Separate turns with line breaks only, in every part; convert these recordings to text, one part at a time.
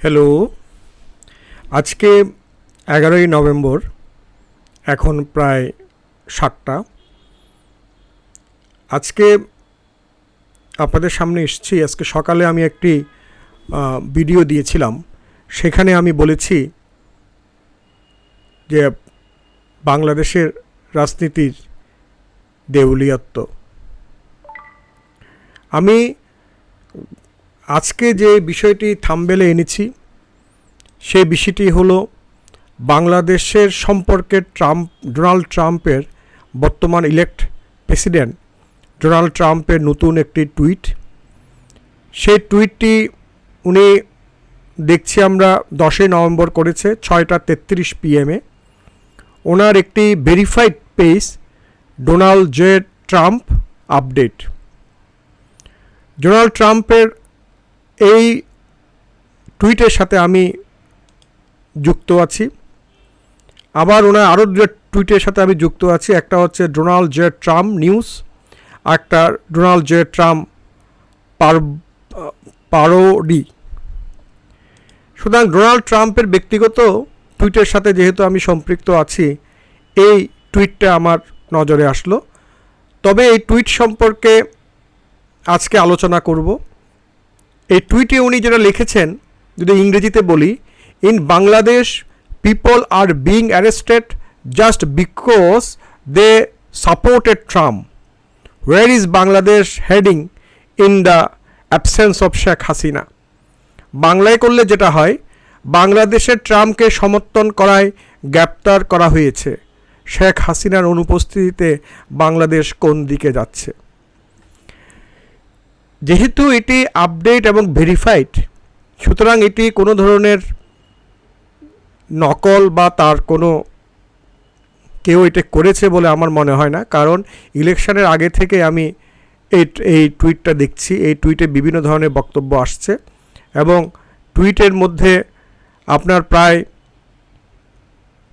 Hello আজকে এগারোই November, এখন প্রায় সাতটা। আজকে আপনাদের সামনে এসেছি, আজকে সকালে আমি একটি ভিডিও দিয়েছিলাম। সেখানে আমি বলেছি যে, বাংলাদেশের রাজনীতির দেউলিয়াত্ব। আমি আজকে যে বিষয়টি থামবেলে এনেছি, সেই বিষয়টি হলো বাংলাদেশের সম্পর্কে ট্রাম্প, ডোনাল্ড ট্রাম্পের বর্তমান ইলেক্ট প্রেসিডেন্ট ডোনাল্ড ট্রাম্পের নতুন একটি টুইট। সেই টুইটটি উনি দেখছি আমরা দশই নভেম্বর করেছে, ছয়টা তেত্রিশ পিএমে। ওনার একটি verified page, Donald J Trump update. Donald ট্রাম্পের এই টুইটের সাথে আমি যুক্ত আছি। আবার ওনার আরও দুটো টুইটের সাথে আমি যুক্ত আছি। একটা হচ্ছে ডোনাল্ড জে ট্রাম্প নিউজ, একটা Donald J Trump par parody. সুতরাং ডোনাল্ড ট্রাম্পের ব্যক্তিগত টুইটের সাথে যেহেতু আমি সম্পৃক্ত আছি, এই টুইটটা আমার নজরে আসলো। তবে এই টুইট সম্পর্কে আজকে আলোচনা করব। এই টুইটে উনি যেটা লিখেছেন, যদি ইংরেজিতে বলি in Bangladesh people are being arrested just because they supported Trump where is Bangladesh heading in the absence of Sheikh Hasina বাংলায় করলে যেটা হয় বাংলাদেশের ট্রাম্পকে সমর্থন করায় গ্রেপ্তার করা হয়েছে। শেখ হাসিনার অনুপস্থিতিতে বাংলাদেশ কোন দিকে যাচ্ছে? যেহেতু এটি আপডেট এবং ভেরিফাইড সুতরাং এটি কোনো ধরনের নকল বা তার কোনো কেউ এটা করেছে বলে আমার মনে হয় না। কারণ ইলেকশনের আগে থেকে আমি এই এই টুইটটা দেখছি। এই টুইটে বিভিন্ন ধরনের বক্তব্য আসছে এবং টুইটের মধ্যে আপনার প্রায়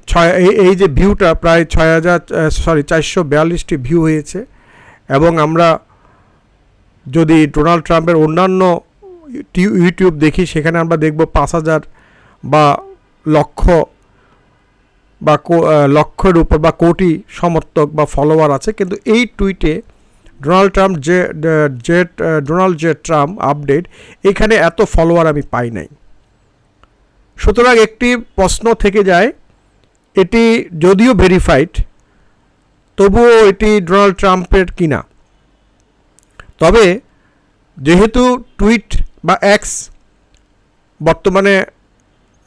ছয়, এই যে ভিউটা প্রায় ছয় হাজার সরি চারশো বিয়াল্লিশটি ভিউ হয়েছে এবং আমরা যদি ডোনাল্ড ট্রাম্পের অন্যান্য ইউটিউব দেখি, সেখানে আমরা দেখব পাঁচ হাজার বা লক্ষ বা লক্ষের উপর বা কোটি সমর্থক বা ফলোয়ার আছে। কিন্তু এই টুইটে ডোনাল্ড ট্রাম্প যে যে ডোনাল্ড জে ট্রাম্প আপডেট এখানে এত ফলোয়ার আমি পাই নাই। সুতরাং একটি প্রশ্ন থেকে যায়, এটি যদিও ভেরিফাইড তবুও এটি ডোনাল্ড ট্রাম্পের কিনা? তবে যেহেতু টুইট বা এক্স বর্তমানে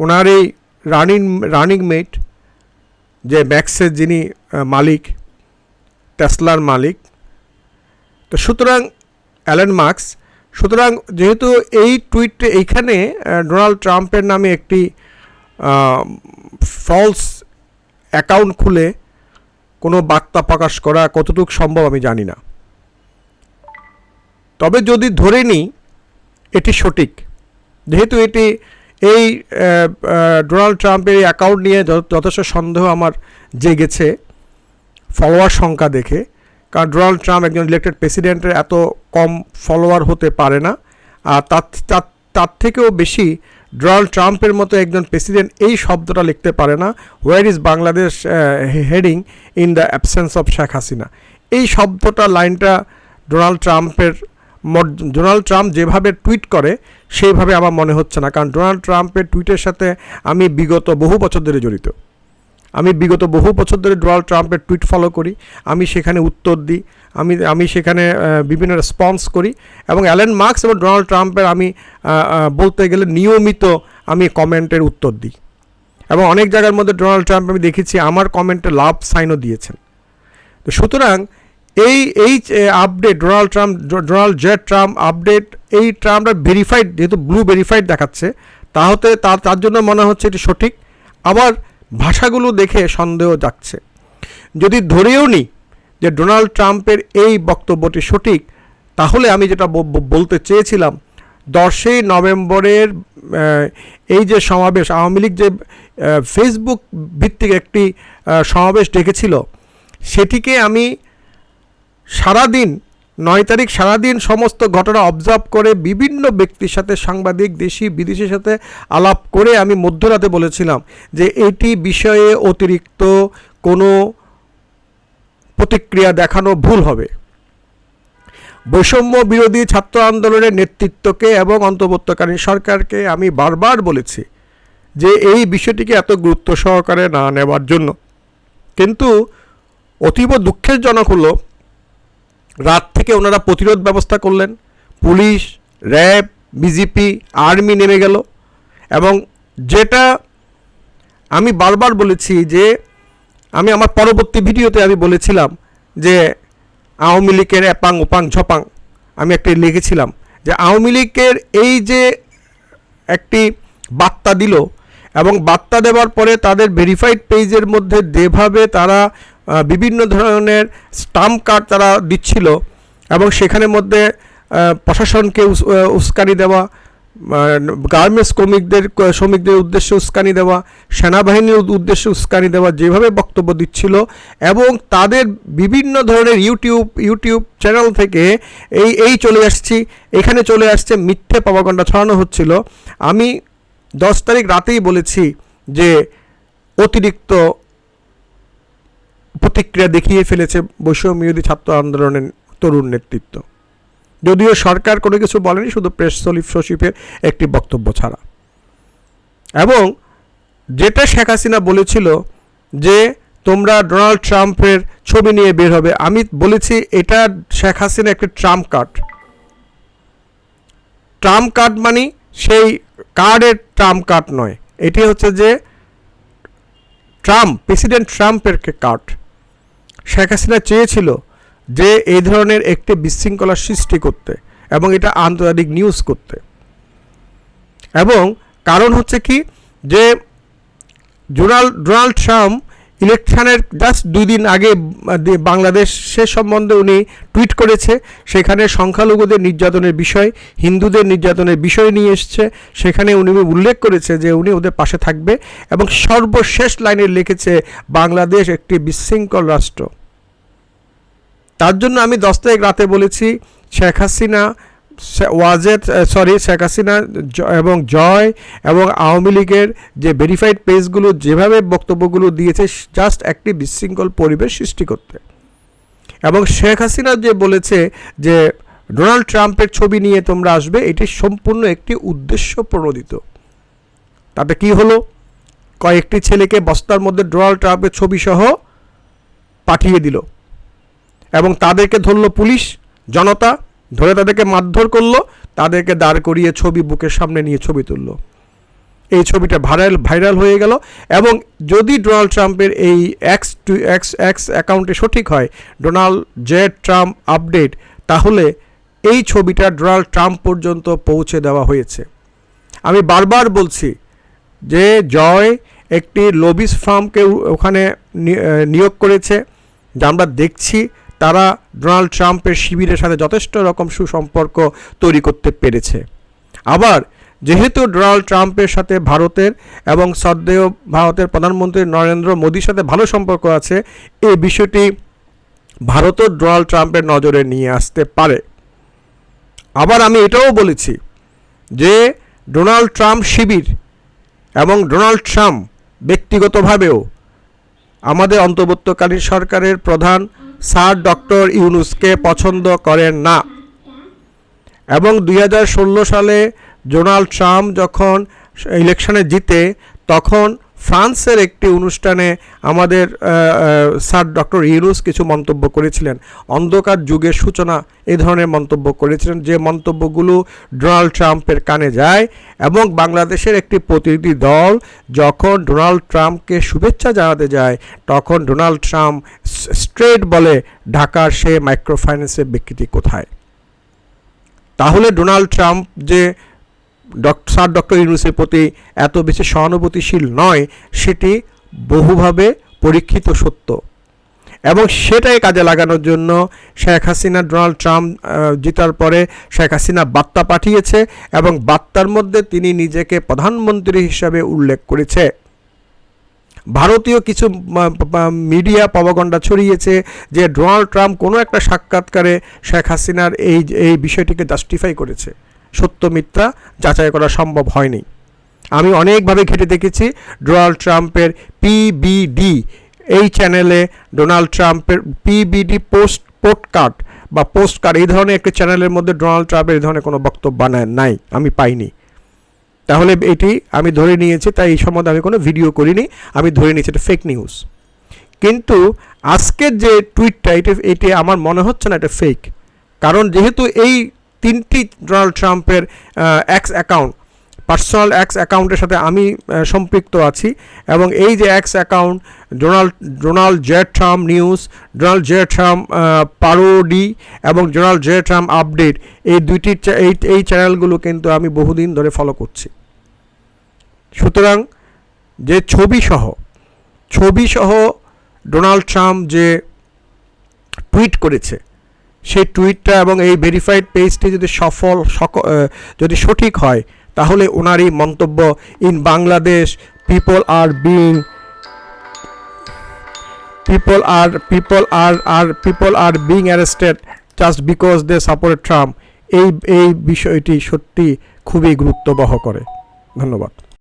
ওনার এই রানিং রানিং মেট, যে ম্যাক্সের যিনি মালিক, টেসলার মালিক, তো সুতরাং অ্যালেন মার্কস, সুতরাং যেহেতু এই টুইটে এইখানে ডোনাল্ড ট্রাম্পের নামে একটি ফলস অ্যাকাউন্ট খুলে কোনো বার্তা প্রকাশ করা কতটুকু সম্ভব আমি জানি না। তবে যদি ধরে নিই, এটি সঠিক। যেহেতু এটি এই ডোনাল্ড ট্রাম্পের এই অ্যাকাউন্ট নিয়ে যথ- যথেষ্ট সন্দেহ আমার জেগেছে ফলোয়ার সংখ্যা দেখে। কারণ ডোনাল্ড ট্রাম্প একজন ইলেক্টেড প্রেসিডেন্টের এত কম ফলোয়ার হতে পারে না। আর তার তার থেকেও বেশি ডোনাল্ড ট্রাম্পের মতো একজন প্রেসিডেন্ট এই শব্দটা লিখতে পারে না where is Bangladesh heading in the absence of Sheikh Hasina এই শব্দটা, লাইনটা ডোনাল্ড ট্রাম্পের ডোনাল্ড ট্রাম্প যেভাবে টুইট করে, সেইভাবে আমার মনে হচ্ছে না। কারণ ডোনাল্ড ট্রাম্পের টুইটের সাথে আমি বিগত বহু বছর ধরে জড়িত। আমি বিগত বহু বছর ধরে ডোনাল্ড ট্রাম্পের টুইট ফলো করি। আমি সেখানে উত্তর দিই। আমি আমি সেখানে বিভিন্ন রেসপন্স করি। এবং অ্যালেন মার্কস এবং ডোনাল্ড ট্রাম্পের আমি বলতে গেলে নিয়মিত আমি কমেন্টের উত্তর দিই। এবং অনেক জায়গার মধ্যে ডোনাল্ড ট্রাম্প আমি দেখেছি, আমার কমেন্টে লাভ সাইনও দিয়েছেন। তো সুতরাং এই এই update Donald Trump Donald J Trump update এই ট্রাম্পটা ভেরিফাইড যেহেতু ব্লু ভেরিফাইড দেখাচ্ছে তা হতে তার তার জন্য মনে হচ্ছে এটি সঠিক। আবার ভাষাগুলো দেখে সন্দেহ যাচ্ছে যদি ধরেও নিই যে ডোনাল্ড ট্রাম্পের এই বক্তব্যটি সঠিক, তাহলে আমি যেটা বলতে চেয়েছিলাম, দশই নভেম্বরের এই যে সমাবেশ, আওয়ামী লীগ যে ফেসবুক ভিত্তিক একটি সমাবেশ ডেকেছিল, সেটিকে আমি সারাদিন, নয় তারিখ সারাদিন সমস্ত ঘটনা অবজার্ভ করে বিভিন্ন ব্যক্তির সাথে সাংবাদিক, দেশি, বিদেশের সাথে আলাপ করে আমি মধ্যরাতে বলেছিলাম যে এটি বিষয়ে অতিরিক্ত কোনো প্রতিক্রিয়া দেখানো ভুল হবে। বৈষম্য বিরোধী ছাত্র আন্দোলনের নেতৃত্বকে এবং অন্তর্বর্তীকালীন সরকারকে আমি বারবার বলেছি যে এই বিষয়টিকে এত গুরুত্ব সহকারে না নেওয়ার জন্য। কিন্তু অতীব দুঃখের জনক হলো রাত থেকে ওনারা প্রতিরোধ ব্যবস্থা করলেন। পুলিশ, র্যাব, বিজেপি, আর্মি নেমে গেল এবং যেটা আমি বারবার বলেছি যে, আমি আমার পরবর্তী ভিডিওতে আমি বলেছিলাম যে, আওয়ামী লীগের অ্যাপাং ওপাং, ঝপাং আমি একটি লিখেছিলাম যে, আওয়ামী লীগের এই যে একটি বার্তা দিল এবং বার্তা দেওয়ার পরে তাদের ভেরিফাইড পেজের মধ্যে যেভাবে তারা বিভিন্ন ধরনের স্টাম্প কার্ড তারা দিচ্ছিল এবং সেখানের মধ্যে প্রশাসনকে উস্কানি দেওয়া গার্মেন্টস শ্রমিকদের শ্রমিকদের উদ্দেশ্যে উস্কানি দেওয়া, সেনাবাহিনীর উদ্দেশ্যে উস্কানি দেওয়া যেভাবে বক্তব্য দিচ্ছিল এবং তাদের বিভিন্ন ধরনের ইউটিউব ইউটিউব চ্যানেল থেকে এই এই চলে আসছি, এখানে চলে আসছে মিথ্যে পাবাগণ্ডা ছড়ানো হচ্ছিল। আমি দশ তারিখ রাতেই বলেছি যে অতিরিক্ত প্রতিক্রিয়া দেখিয়ে ফেলেছে বৈষম্য বিরোধী ছাত্র আন্দোলনের তরুণ নেতৃত্ব। যদিও সরকার কোনো কিছু বলেনি, শুধু প্রেস সলিপ সচিবের একটি বক্তব্য ছাড়া। এবং যেটা শেখ হাসিনা বলেছিল যে, তোমরা ডোনাল্ড ট্রাম্পের ছবি নিয়ে বের হবে। আমি বলেছি, এটা শেখ হাসিনা একটি ট্রাম্প কার্ড। ট্রাম্প কার্ড মানে সেই কার্ডের ট্রাম্প কার্ড নয়। এটি হচ্ছে যে, ট্রাম্প, প্রেসিডেন্ট ট্রাম্পের কার্ড। শেখ হাসিনা চেয়েছিল যে এই ধরনের একটি বিশৃঙ্খলা সৃষ্টি করতে এবং এটা আন্তর্জাতিক নিউজ করতে। এবং কারণ হচ্ছে কি যে ডোনাল্ড ডোনাল্ড ট্রাম্প ইলেকশনের জাস্ট দুই দিন আগে বা- বাংলাদেশের সম্বন্ধে উনি টুইট করেছে, সেখানে সংখ্যালঘুদের নির্যাতনের বিষয়, হিন্দুদের নির্যাতনের বিষয় নিয়ে এসছে, সেখানে উনি উল্লেখ করেছে যে উনি ওদের পাশে থাকবে এবং সর্বশেষ লাইনে লিখেছে, বাংলাদেশ একটি বিশৃঙ্খল রাষ্ট্র। তার জন্য আমি দশ তারিখ রাতে বলেছি, শেখ হাসিনা ওয়াজেদ সরি শেখ হাসিনা এবং জয় এবং আওয়ামী লীগের যে ভেরিফাইড পেজগুলো যেভাবে বক্তব্যগুলো দিয়েছে জাস্ট একটি বিশৃঙ্খল পরিবেশ সৃষ্টি করতে। এবং শেখ হাসিনা যে বলেছে যে ডোনাল্ড ট্রাম্পের ছবি নিয়ে তোমরা আসবে, এটি সম্পূর্ণ একটি উদ্দেশ্য প্রণোদিত। তাতে কি হলো? কয়েকটি ছেলেকে বস্তার মধ্যে ডোনাল্ড ট্রাম্পের ছবি সহ পাঠিয়ে দিল। এবং তাদেরকে ধরলো পুলিশ, জনতা ধরে তাদেরকে মারধর করল, তাদেরকে দাঁড় করিয়ে ছবি বুকের সামনে নিয়ে ছবি তুললো। এই ছবিটা ভাইরাল ভাইরাল হয়ে গেল এবং যদি ডোনাল্ড ট্রাম্পের এই এক্স টু এক্স এক্স অ্যাকাউন্টে সঠিক হয়, ডোনাল্ড জে ট্রাম্প আপডেট তাহলে এই ছবিটা ডোনাল্ড ট্রাম্প পর্যন্ত পৌঁছে দেওয়া হয়েছে। আমি বারবার বলছি যে জয় একটি লবিস ফার্মকে ওখানে নিয়োগ করেছে, যা আমরা দেখছি। তারা ডোনাল্ড ট্রাম্পের শিবিরের সাথে যথেষ্ট রকম সুসম্পর্ক তৈরি করতে পেরেছে। আবার, যেহেতু ডোনাল্ড ট্রাম্পের সাথে ভারতের এবং সদ্দেহ ভারতের প্রধানমন্ত্রী নরেন্দ্র মোদীর সাথে ভালো সম্পর্ক আছে এই বিষয়টি ভারতও ডোনাল্ড ট্রাম্পের নজরে নিয়ে আসতে পারে। আবার আমি এটাও বলেছি যে, ডোনাল্ড ট্রাম্প শিবির এবং ডোনাল্ড ট্রাম্প ব্যক্তিগতভাবেও আমাদের অন্তর্বর্তীকালীন সরকারের প্রধান স্যার ডক্টর ইউনুসকে পছন্দ করেন না। এবং দুই হাজার ষোলো সালে ডোনাল্ড ট্রাম্প যখন ইলেকশানে জিতে, তখন ফ্রান্সের একটি অনুষ্ঠানে আমাদের স্যার ডক্টর ইউনুস কিছু মন্তব্য করেছিলেন। অন্ধকার যুগের সূচনা এই ধরনের মন্তব্য করেছিলেন যে মন্তব্যগুলো ডোনাল্ড ট্রাম্পের কানে যায় এবং বাংলাদেশের একটি প্রতিনিধি দল যখন ডোনাল্ড ট্রাম্পকে শুভেচ্ছা জানাতে যায়, তখন ডোনাল্ড ট্রাম্প স্ট্রেট বলে ঢাকার সে মাইক্রোফাইন্যান্সের বিকৃতি কোথায়? তাহলে ডোনাল্ড ট্রাম্প যে স্যার ডক্টর ইউনুসের প্রতি এত বেশি সহানুভূতিশীল নয়, সেটি বহুভাবে পরীক্ষিত সত্য। এবং সেটাই কাজে লাগানোর জন্য শেখ হাসিনা, ডোনাল্ড ট্রাম্প জিতার পরে শেখ হাসিনা বার্তা পাঠিয়েছে এবং বার্তার মধ্যে তিনি নিজেকে প্রধানমন্ত্রী হিসাবে উল্লেখ করেছে। ভারতীয় কিছু মিডিয়া পাবাগণ্ডা ছড়িয়েছে যে ডোনাল্ড ট্রাম্প কোনো একটা সাক্ষাৎকারে শেখ হাসিনার এই এই বিষয়টিকে জাস্টিফাই করেছে। সত্য মিথ্যা যাচাই করা সম্ভব হয়নি। আমি অনেকভাবে ঘেটে দেখেছি ডোনাল্ড ট্রাম্পের পিবিডি এই চ্যানেলে ডোনাল্ড ট্রাম্পের P B D post postcard বা পোস্ট কার্ড এই ধরনের একটি চ্যানেলের মধ্যে ডোনাল্ড ট্রাম্পের এই ধরনের কোনো বক্তব্য বানায় নাই, আমি পাইনি। তাহলে এটি আমি ধরে নিয়েছি, তাই এই সম্বন্ধে আমি কোনো ভিডিও করিনি, আমি ধরে নিয়েছি এটা ফেক নিউজ কিন্তু আজকের যে টুইটটা এটা, এটি আমার মনে হচ্ছে না এটা ফেক কারণ যেহেতু এই তিনটি ডোনাল্ড ট্রাম্পের অ্যাক্স অ্যাকাউন্ট পার্সোনাল অ্যাক্স অ্যাকাউন্টের সাথে আমি সম্পৃক্ত আছি এবং এই যে X account Donald Donald J Trump news, Donald J Trump parody এবং ডোনাল্ড জে ট্রাম্প আপডেট, এই দুইটি এই এই চ্যানেলগুলো কিন্তু আমি বহুদিন ধরে ফলো করছি। সুতরাং যে ছবি সহ ছবি সহ ডোনাল্ড ট্রাম্প যে টুইট করেছে সেই টুইটটা এবং এই ভেরিফাইড পেজটি যদি সফল যদি সঠিক হয়, তাহলে ওনার এই মন্তব্য in Bangladesh people are being people are people are are people are being arrested just because they support Trump এই এই বিষয়টি সত্যি খুবই গুরুত্ববহ করে। ধন্যবাদ।